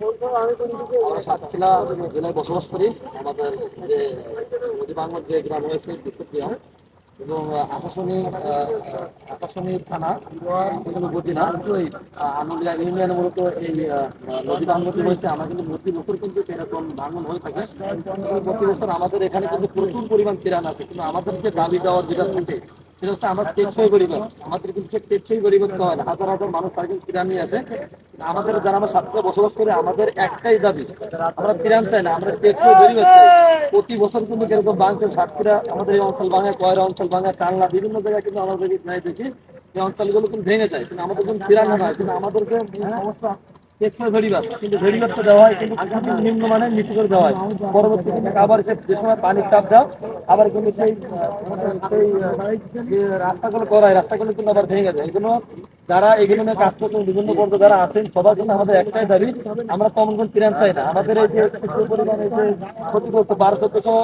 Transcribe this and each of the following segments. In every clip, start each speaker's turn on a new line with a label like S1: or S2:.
S1: আমরা সাতক্ষীরা জেলায় বসবাস করি। আমাদের যে নদী যে গ্রাম রয়েছে বিশুদ্ধিয়া এবং আশাশনী আকাশনী থানা আশাশনী উপজেলা আনুলিয়া ইউনিয়নে মূলত এই নদী ভাঙ্গনটি হয়েছে। আমরা কিন্তু প্রতি বছর কিন্তু এরকম ভাঙন হয়ে থাকে। প্রতি বছর আমাদের এখানে কিন্তু প্রচুর পরিমাণ তিরান আছে। কিন্তু আমাদের যে দাবি দেওয়ার যেটা থাকে সেটা হচ্ছে আমার টেকসই আমাদের কিন্তু সে টেকসই হয় হাজার হাজার মানুষ কিন্তু আছে। আমাদের যারা বসবাস করি, আমাদের একটাই দাবি, আমরা তিরান চাই না, আমরা টেকসই গরিব চাই। প্রতি বছর কিন্তু বাংছে সাতক্ষীরা, আমাদের এই অঞ্চল ভাঙে কয়রা অঞ্চল ভাঙে কাংলা বিভিন্ন জায়গায় কিন্তু আমাদের নাই দেখি। এই অঞ্চলগুলো কিন্তু ভেঙে যায়। কিন্তু আমাদের কিন্তু তিরানো নয় কিন্তু আমাদেরকে সমস্যা টেকসই ভেরিবাদ কিন্তু ভেরিবাদটা দেওয়া হয়, কিন্তু নিম্নমানের নিচু করে দেওয়া হয়। পরবর্তীতে আবার সে যে সময় পানির চাপ দাও, আবার কিন্তু সেই সেই রাস্তাগুলো করা হয়, রাস্তাগুলো কিন্তু আবার ভেঙে যায়। এগুলো যারা এগুলো কাজ করছেন, বিভিন্ন বর্গ যারা আছেন, সবার জন্য আমাদের একটাই দাবি, আমরা তেমন কোন ত্রাণ চাই না। আমাদের এই যে পরিমাণে যে ক্ষতিগ্রস্ত বারো চোদ্দশো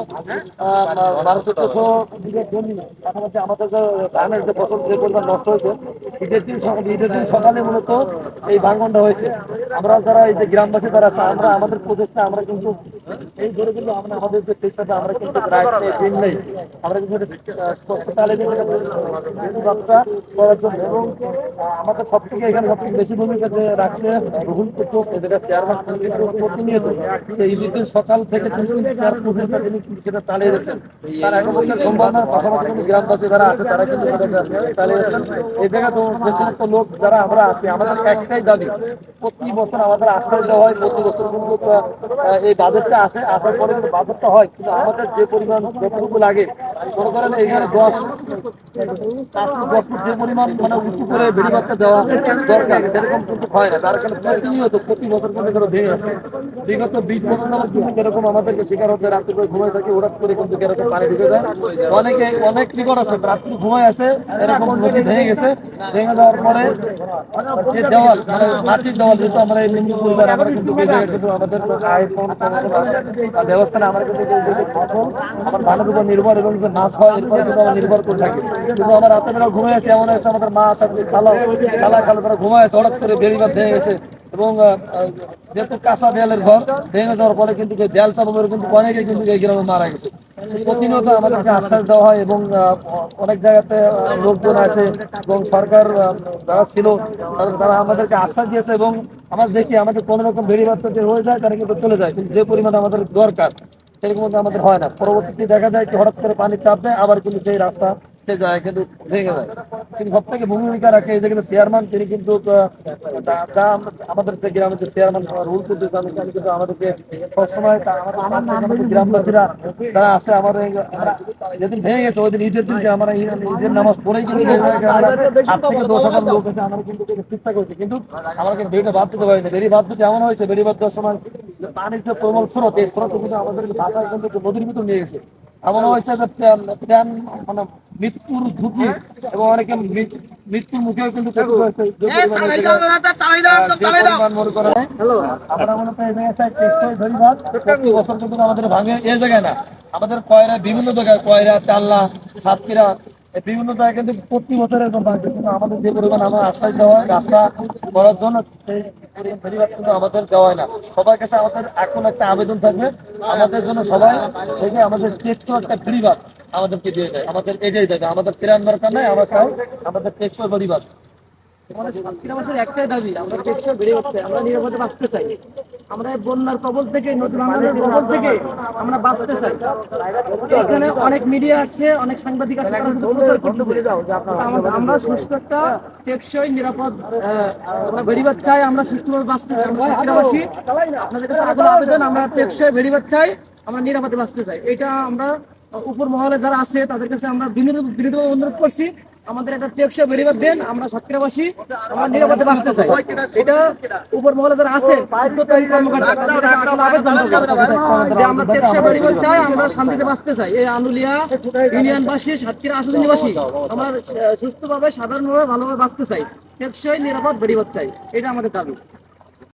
S1: বারো চোদ্দশো জমি, পাশাপাশি আমাদের যে ধানের যে ফসল যে পরিমাণ নষ্ট হয়েছে, ঈদের দিন ঈদের দিন সকালে মূলত এই ভাঙনটা হয়েছে। আমরা যারা এই যে গ্রামবাসী যারা আমরা আমাদের প্রচেষ্টা, আমরা কিন্তু এই আমরা আমাদের যে চেষ্টাটা আমরা কিন্তু দিন নেই। আমরা কিন্তু করার জন্য। এবং আমাদের সব থেকে এখানে সব বেশি ভূমিকা যে রাখছে রুহুল কুতুস এদের চেয়ারম্যান কিন্তু প্রতিনিয়ত। এই দিন সকাল থেকে কিন্তু তার তিনি সেটা চালিয়ে যাচ্ছেন তার একাবন্ধ সম্ভব না পাশাপাশি কিন্তু গ্রামবাসী যারা আছে, তারা কিন্তু চালিয়ে যাচ্ছেন এই জায়গা তো যে সমস্ত লোক যারা আমরা আছি, আমাদের একটাই দাবি, প্রতি বছর আমাদের আশ্রয় দেওয়া হয়, প্রতি বছর কিন্তু এই বাজেটটা আসে। আসার পরে বাজেটটা হয় কিন্তু আমাদের যে পরিমাণ যতটুকু লাগে করেন দশ দশ ফুট যে পরিমাণ মানে উঁচু করে দেওয়া দরকার, সেরকম কিন্তু হয় না। তার কারণে প্রতিনিয়ত, প্রতি বছর ভেঙে বিগত বিশ বছর ধরে আমাদেরকে শিকার হতে, রাত্রি করে থাকি, হঠাৎ করে কিন্তু এরকম পানি ঢুকে যায়। অনেকে, অনেক রেকর্ড আছে, রাত্রি ঘুমাই আছে এরকম নদী ভেঙে গেছে। ভেঙে যাওয়ার পরে যে দেওয়াল মানে মাটির দেওয়াল, যেহেতু আমরা এই পরিবার, আমরা কিন্তু কিন্তু আমাদের আয় ব্যবস্থা কিন্তু ফসল, আমার উপর নির্ভর এবং হয় কিন্তু নির্ভর করে কিন্তু আমার বেলা ঘুমাই আছে এমন আমাদের মা খালা তারা ঘুমায় আছে হঠাৎ করে বেড়িবার ভেঙে গেছে এবং যেহেতু কাঁচা দেয়ালের ঘর, ভেঙে যাওয়ার কিন্তু দেয়াল চাপানোর কিন্তু অনেকে কিন্তু এই গ্রামে মারা গেছে। প্রতিনিয়ত আমাদেরকে আশ্বাস দেওয়া হয় এবং অনেক জায়গাতে লোকজন আসে এবং সরকার যারা ছিল তারা- আমাদেরকে আশ্বাস দিয়েছে এবং আমরা দেখি আমাদের কোনো রকম বেড়িবার্তা যে হয়ে যায়, তারা কিন্তু চলে যায়। কিন্তু যে পরিমাণে আমাদের দরকার সেরকম আমাদের হয় না। পরবর্তীতে দেখা যায় কি হঠাৎ করে পানি চাপ দেয় আবার কিন্তু সেই রাস্তা যায় কিন্তু ভেঙে যায়। কিন্তু সব থেকে ভূমিকা রাখে এই যে কিন্তু চেয়ারম্যান তিনি কিন্তু আহ, যা- যা আমরা- আমাদের যে গ্রামের যে চেয়ারম্যান রুল করতেছে আমি কিন্তু আমাদেরকে সবসময় তা- আমাদের আমাদের গ্রামবাসীরা যারা আছে আমাদের যেদিন ভেঙে গেছে ওই দিন ঈদের দিনকে আমরা ঈদের নামাজ পড়েই কিন্তু এই আট থেকে দশ হাজার লোক আমরা কিন্তু করছি। কিন্তু আমরা কিন্তু বেড়িটা বাদ দিতে পারিনি। বেড়ি বাদ দিতে এমন হয়েছে বেড়ি বাদ দেওয়ার সময় পানির যে প্রবল স্রোত এই স্রোত কিন্তু আমাদের কিন্তু নদীর ভিতর নিয়ে গেছে। এমন হয়েছে যে মানে মৃত্যুর ঝুঁকি এবং অনেকে মৃত্যুর মুখেও কিন্তু পতিত হয়েছে যে পরিমাণে এই জায়গায়, আহ, যে পরিমাণ করেন আমরা মনে করি এই জায়গায় টেকসই ধরিবাদ। প্রতি বছর কিন্তু আমাদের ভাঙে এই জায়গায় না। আমাদের কয়রা বিভিন্ন জায়গায় কয়রা চাল্লা সাতক্ষীরা বিভিন্ন জায়গায় কিন্তু প্রতি বছর এরকম ভাঙছে কিন্তু আমাদের যে পরিমাণ আমার আশ্বাস দেওয়া হয়, রাস্তা করার জন্য সেই পরিমাণ কিন্তু আমাদের দেওয়া হয় না। সবার কাছে আমাদের এখন একটা আবেদন থাকবে। আমাদের জন্য সবাই থেকে আমাদের টেকসো একটা পরিবার আমাদেরকে দিয়ে দেয় আমাদের এটাই দেয় আমাদের প্রেরণ দরকার নাই, আমরা চাই আমাদের টেকসো ফেরিঘাট
S2: আমরা টেকসই সুস্থ একটা টেকসই, নিরাপদ চাই, আমরা সুষ্ঠুভাবে বাঁচতে চাই। আমরা আপনাদের কাছে আবেদন, আমরা টেকসই বেড়িবাদ চাই, আমরা নিরাপদে বাঁচতে চাই। এটা আমরা উপর মহলে যারা আছে, তাদের কাছে আমরা বিনীত বিনীত অনুরোধ করছি। আমাদের একটা টেকসই বেরিবার দেন আমরা সাতক্ষীরাবাসী আমরা নিরাপদে বাঁচতে চাই। এটা উপর মহলে যারা আছে আমরা টেকসই বেরিবার চাই আমরা শান্তিতে বাঁচতে চাই। এই আনুলিয়া ইউনিয়নবাসী সাতক্ষীরা আসামি নিবাসী আমরা সুস্থভাবে সাধারণভাবে ভালোভাবে বাঁচতে চাই। টেকসই নিরাপদ বেরিবার চাই এটা আমাদের দাবি।